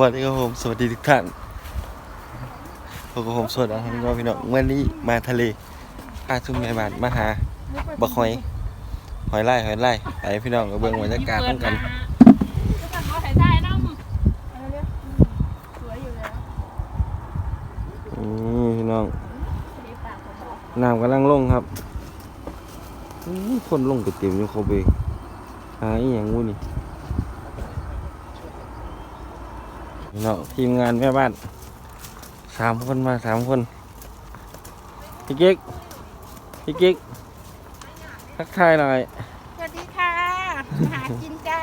วัสดีครับผมสวัสดีทุกท่านพบกับผมสวัสดีครับพี่น้องพี่น้องเมื่อนี้มาทะเลพาทุ่มแม่บ้านมาหาบักหอยหอยไล่หอยไล่ไปพี่น้องก็เบิ่งบรรยากาศต้องกันพี่น้องน้ำกำลังลงครับคนลงเต็มอยู่เขาเบงหาอีหยังงูนี่ พี่น้องทีมงานแม่บ้านสามคนมาสามคนพี่กิ๊กพี่กิ๊กทักทายหน่อย สวัสดีค่ะ หากินจ้า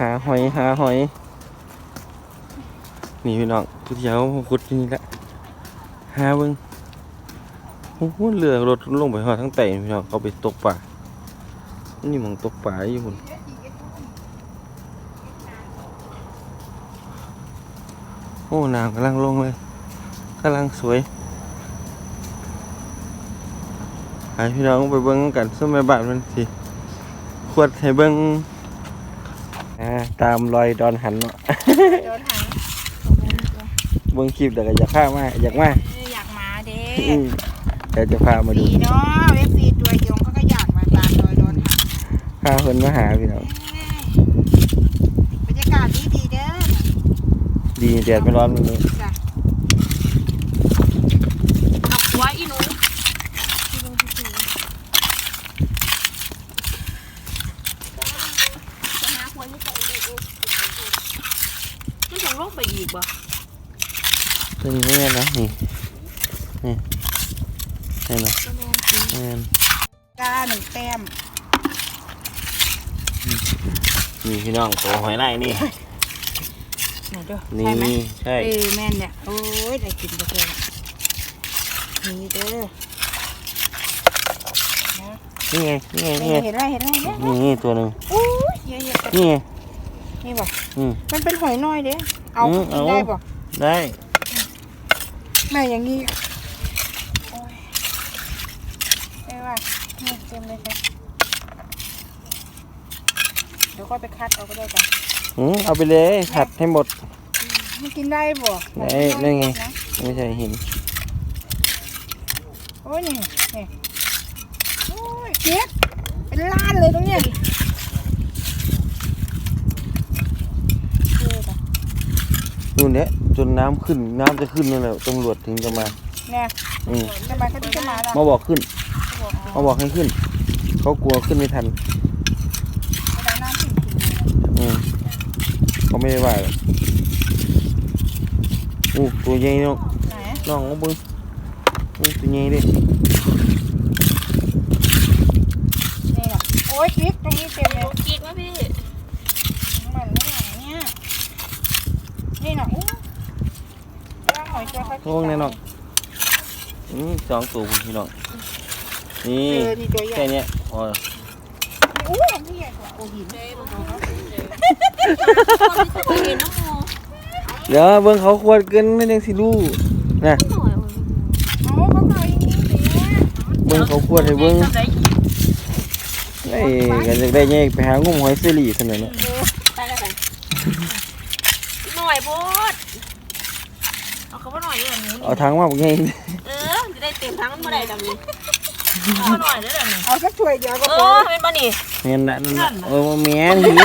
หาหอยหาหอย นี่พี่น้องทุกเช้าผมขุดที่นี่แหละหาเบิ้งโอ้โหเรือรถลงไปหอดทั้งไต่พี่น้องเขาไปตกป่านี่หมองตกป่าอยู่คุณ โอ้น้ำกำลังลงเลยกำลังสวยหาพี่น้องไปเบิ้งกันสมัยบ้านมันสิขวดให้เบิ้งอ่าตามรอยดอนหันเนาะโดนหางเบิ่งคลิปแต่ก็อยากพามาอยากมาเอออยากมาเด้อืมเดี๋ยวจะพามาดูดีเนาะเอฟซีตัวยงเขาก็อยากมาตามรอยโดนหางพาเพิ่นมาหาพี่น้องบรรยากาศดีดีๆเด้อ ดีแดดไม่ร้อนมื้อนี้จ้ะเอาหัวอีหนูจะหาหัวนี่ใส่ลูกมันถึงลงไปอีกบ่ตัวนี้ไม่แม่นนะนี่นี่ใช่ไหมแม่นกาหนึ่งแต้ม นี่พี่น้องตัวหอยลายนี่ ไหนเด้อนี่ใช่ไหมใช่ เออแม่นเนี่ยโอ้ยได้กินกาแฟนี่เด้อนี่ไงนี่ไงนี่นี่ไงเห็นไหมเห็นไหมเห็นไหมนี่นี่ตัวหนึงโอ้ยเยอะๆนี่ไงนี่บอกอืม มันเป็นหอยน้อยเด้เอาอืมกินเอา ได้บอกได้แม่อย่างนี้โอ้ยไม่ว่านี่เต็มเลยค่ะเดี๋ยวก็ไปคัดเอาก็ได้จ้ะ อืมเอาไปเลยผัดให้หมด มันกินได้บ่ได้ได้ไงนะไม่ใช่หิน โอ้ยนี่นี่โอ้ยเจ๊กเป็นล้านเลยตรงเนี้ยเออจ้ะนู่นเนี่ยจนน้ำขึ้นน้ำจะขึ้นนั่นแหละตำรวจถึงจะมาเนี่ยอืมทำไมเขาถึงจะมาล่ะมาบอกขึ้นบอกเขาบอกให้ขึ้นเขากลัวขึ้นไม่ทันเอาน้ำถึงกินเลยอืม เขาไม่ได้ว่าหรอกอู้ตัวใหญ่เนาะไหนน้องเอาเบึงอู้ตัวใหญ่เดินี่แหละโอ้ยพริกตรงนี้เต็มเลยกิ๊กวะพี่มันไม่ไหนเนี่ยนี่น่ะอู้ร่างหอยเจ้าเขางงแน่นอนอืมสองตัวคุณพี่น้องนี่เออนี่ตัวใหญ่แค่เนี้ยพออู้อันที่ใหญ่กว่าโอ้หินเด้บ่ต้อง คนที่จะเห็นน้ำมูเดี๋ยวเบิ่งเขาควรเกินไม่ได้สิลูกนะหน่อยอ๋อเขาขายอย่างนี้สิเบิ่งเขาควรให้เบิ่งไอ้กันจะได้แยกไปหางุ่มหอยเซรีขนาดนั้นไปแล้วกันหน่อยโพดเอาเขาว่าหน่อยเดี๋ยวนี้เอาทางมาบอกไงเออจะได้เต็มทั้งเมื่อไหร่ดำนี้เอาหน่อยเด้อเดี๋ยวนี้เอาสักถ้วยเดียวก็เอพออเป็นปะนี่เงี้ยนะนั่นน่ะเออมาแม่นหิน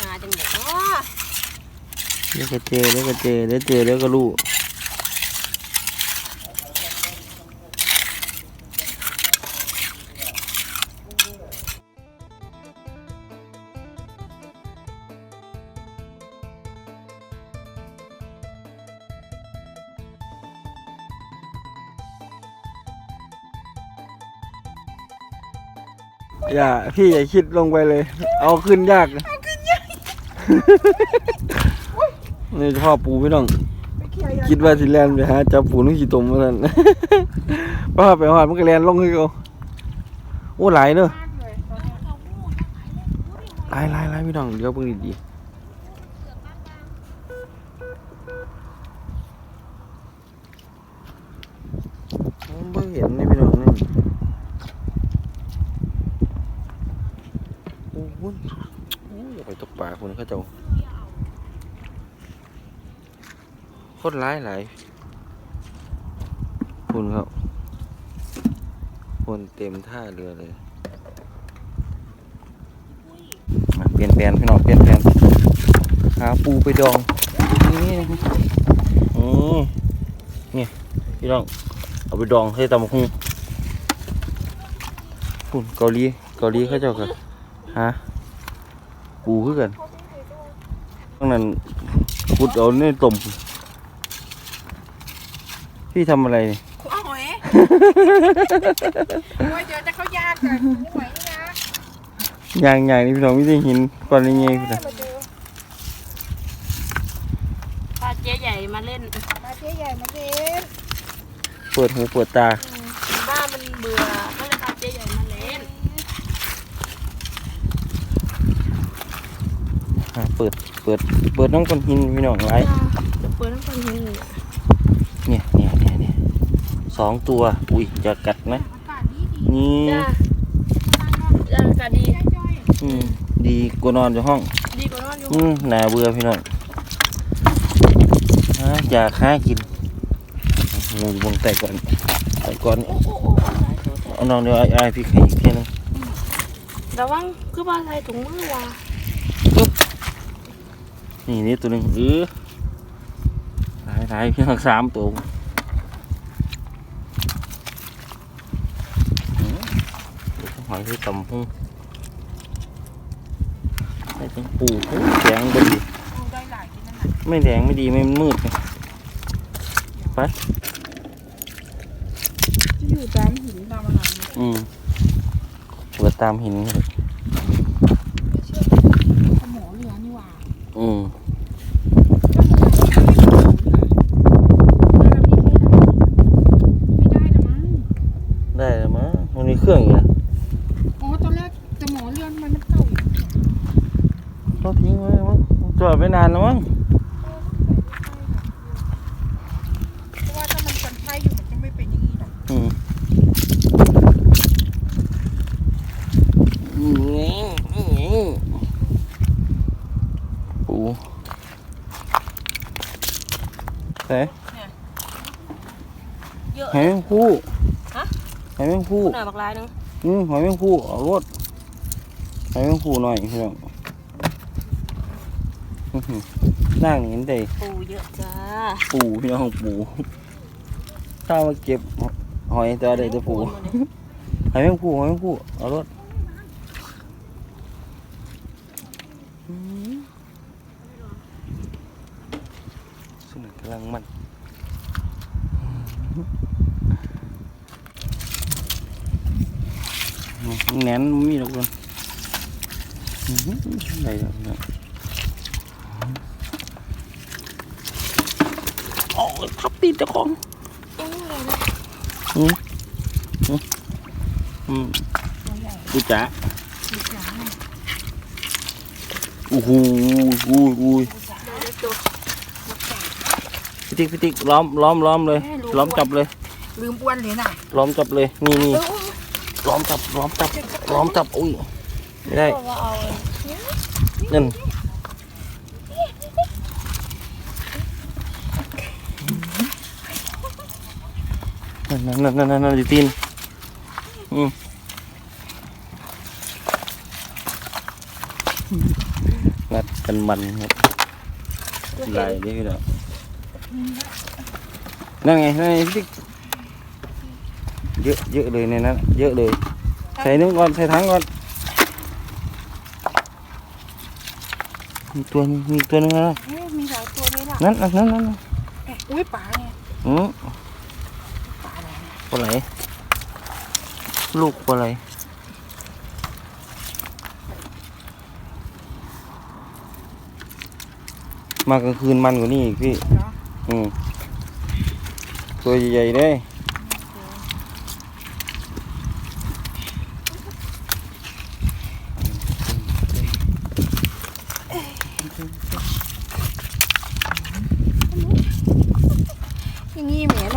หา จังเด็กเนาะเดี๋ยวก็เจอเดี๋ยวก็เจอเดี๋ยวเจอเดี๋ยวก็รู้อย่าพี่อย่าคิดลงไปเลย เอาขึ้นยากเอาขึ้นยาก นี่พ่อปูพี่น้องไปเคลียร์คิดว่าสิแลนไปหาจับปูนุ่งขี้ตมมาสั่นป้าไปหอดมันก็แลนลงคือเขาโอ้หลายเนอะมากเลยตอนนี้หลายหลายหลายพี่น้องเดี๋ยวเพิ่งดีๆผมเพิ่งเห็นนี่พี่น้องนี่ คุณเขาเจ้าโคตรร้ายหลายคุณครับคนเต็มท่าเรือเลยเปลี่ยนแปลนพี่น้องเปลี่ยนแปลนหาปูไปดองนี่อืมนี่พี่น้องเอาไปดองให้ตำบักหุงคุณเกาหลีเกาหลีเขาเจ้ากันฮะปูคือกันตั้งนั้นขุดเอาเนี่ยต้ม พี่ทำอะไรนี่โอ้ยโอ้ยเดี๋ยวจะเข้ายากกันหวยนะอย่างอย่างนี้พี่น้องไม่ได้หินก้อนนี้ไงพี่น้องมาดูปลาเจ๊ใหญ่มาเล่นมาเจ๊ใหญ่มาเจ๊เปิดหูเปิดตาบ้านมันเบื่อก็เลยพาเจ๊ใหญ่มาเล่นอ่าเปิดเปิดเปิดน้องก้อนหินพี่น้องไรจะเปิดทั้งคนเห็นเลยเนี่ยเนี่ยเนี่ยเนี่ย สองตัว อุ้ยจะกัดนะอากาศดีดีนี่จ้าจ้าอากาศดีจ้อยอืมดีกว่านอนอยู่ห้อง ดีกว่านอนอยู่อืมน่าเบื่อพี่น้องฮะอยากค้ากินงูอยู่บนไต่ก่อนไต่ก่อนโอ้โอ้โอ้อะไรโทษเอาน้องเดี๋ยวไอ้ไอ้พี่ให้อีกทีนึงระวังคือปลาใส่ถุงมือว่ะนี่นี่ตัวหนึ่งเออหลายหลายพี่น้องสามตัวอืม เดี๋ยวหอยที่ตำหุ้งใส่เป็นปูโอ้ยแดงก็ดีดูได้หลายที่นั่นน่ะไม่แดงไม่ดีไม่มืดไงที่อยู่ตามหินตามอะไรเนี่ยอืมเปิดตามหินเลย ไม่เชื่อสมอเรือนี่หว่า อืม ไม่ได้แล้วมั้ง ได้แล้วมั้งมันมีเครื่องอยู่นะ อ๋อตอนแรกสมอเรือมันมันเก่าอยู่ เราทิ้งไว้มั้งจอดไปนานแล้วมั้ง เพราะว่าถ้ามันเป็นไพ่อยู่มันจะไม่เป็นอย่างนี้หรอก อืมปูไหน เยอะ หอยแมงผู้ ฮะ หอยแมง ผู้หน่อยบักลายหนึงอืมหอยแมงผู้เอารถหอยแมงผู้หน่อยพี่น้องอื้อหือนั่งเห็นได้ปูเยอะจ้าปูพี่น้องปูถ้ามาเก็บหอยตัวใดตัวปูหอยแมงผู้หอยแมงผู้เอารถอืมสุนัขกำลังมันอืม แหนนมันมีหรอกคนอื้อหือได้แล้วเนี่ยโอ้ยทับตีนเจ้าของเอ้ยอะไรนะอืมอืมอืมตัวใหญ่กูจ๋าสีขาวไงโอ้โหอุ้ยอุ้ยเดี๋ยวเดี๋ยวตัวพี่ติ๊กพี่ติ๊กล้อมล้อมล้อมเลย ล้อมจับเลย ลืมอ้วนเลยน่ะล้อมจับเลย นี่นี่เออ ล้อมจับล้อมจับล้อมจับอุ้ยไม่ได้บอกว่าเอาเลยนั่นนั่นนั่นนั่นนั่นนั่นอยู่ตีนอืมงัดกันมันครับลายนี่พี่น้องนั่นไงนั่นไงพี่ติ๊ก เยอะเยอะเลยในนั้นเยอะเลย ใส่นึงก่อนใส่ถังก่อนมีตัวนึงมีตัวนึงนะเอ๊ะมีหลายตัวเลยน่ะนั่นนั่นนั่นนั่นเอ๊ะอุ้ยปลาไงอืมปลาอะไรนะปลาไหลลูกปลาไหลมากลางคืนมันกว่านี้อีกพี่เหรออืมตัวใหญ่ๆเลย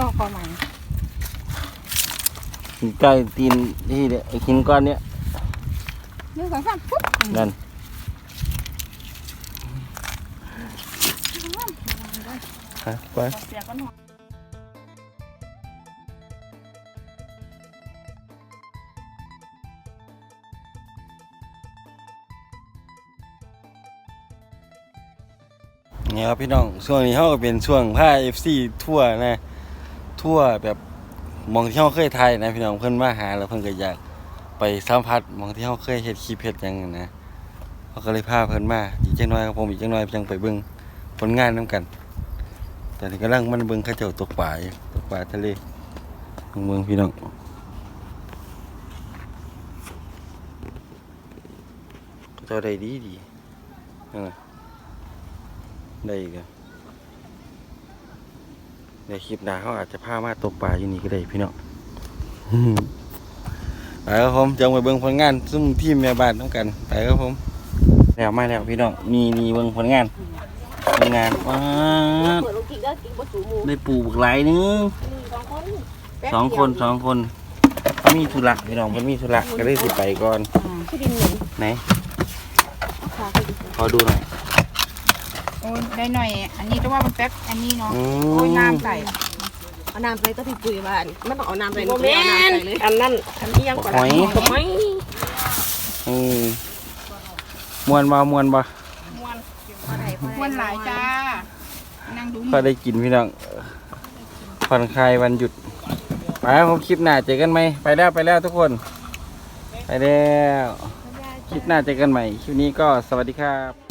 อกคใหมใกล้ตีนที่เด็กหินก้อนเนี้ยยืดสองสามปุ๊บนั่นฮะไปเนี่ครับพี่น้องช่วงนี้เขาก็เป็นช่วงผ้าเอฟซีทั่วนะ ทั่วแบบมองที่เขาเคยถ่ายนะพี่น้องเพิ่นมาหาแล้วเพิ่นก็อยากไปสัมผัสมองที่เขาเคยเฮ็ดคลิปเฮ็ดหยังนะเขาก็เลยพาเพิ่นมาอีกจังน้อยครับผมอีกจังน้อยจังไปเบิ่งผลงานนํกัน ตอนนี้กำลังมันเบิ่งเขาเจ้าตกปลายตกปลาทะเลเมืองพี่น้องเจ้าได้ดีดีนั่นน่ะได้อีกอะ ในคลิปหน้าเขาอาจจะพามาตกปลาอยู่นี่ก็ได้พี่น้องไปครับผมจะมาเบิ่งผลงานซุ่มทีมแม่บ้านต้องกันไปครับผมแล้วมาแล้วพี่น้องมีนี่เบิ่งผลงานผลงานว้าดเปิดลูกกินก็กินบะสูหมูได้ปลูกหลายนึงสองคนสองคนสองคนเขามีธุระพี่น้องมันมีธุระก็เลยสิไปก่อนที่ดินหนึ่งไหนค่ะคือดินขอดูหน่อย โอ้ยได้หน่อย อันนี้ก็ว่ามันแป๊บอันนี้เนาะ อืโอ้ยมน้ำใส่เอาน้ำใส่ก็พี่ปุ๋ยบ้านมันต้องเอาน้ำใส่โมเมนอันนั้นอันนี้ยังก่อนหอยอืมมวนบ่มวนบ่ม้วนม้วนหลายจ้า นั่งดูก็ได้กินพี่น้องผ่อนคลายวันหยุดไปครับผมคลิปหน้าเจอกันไหมไปแล้วไปแล้วทุกคน ไปแล้วคลิปหน้าเจอกันใหม่คลิปนี้ก็สวัสดีครับ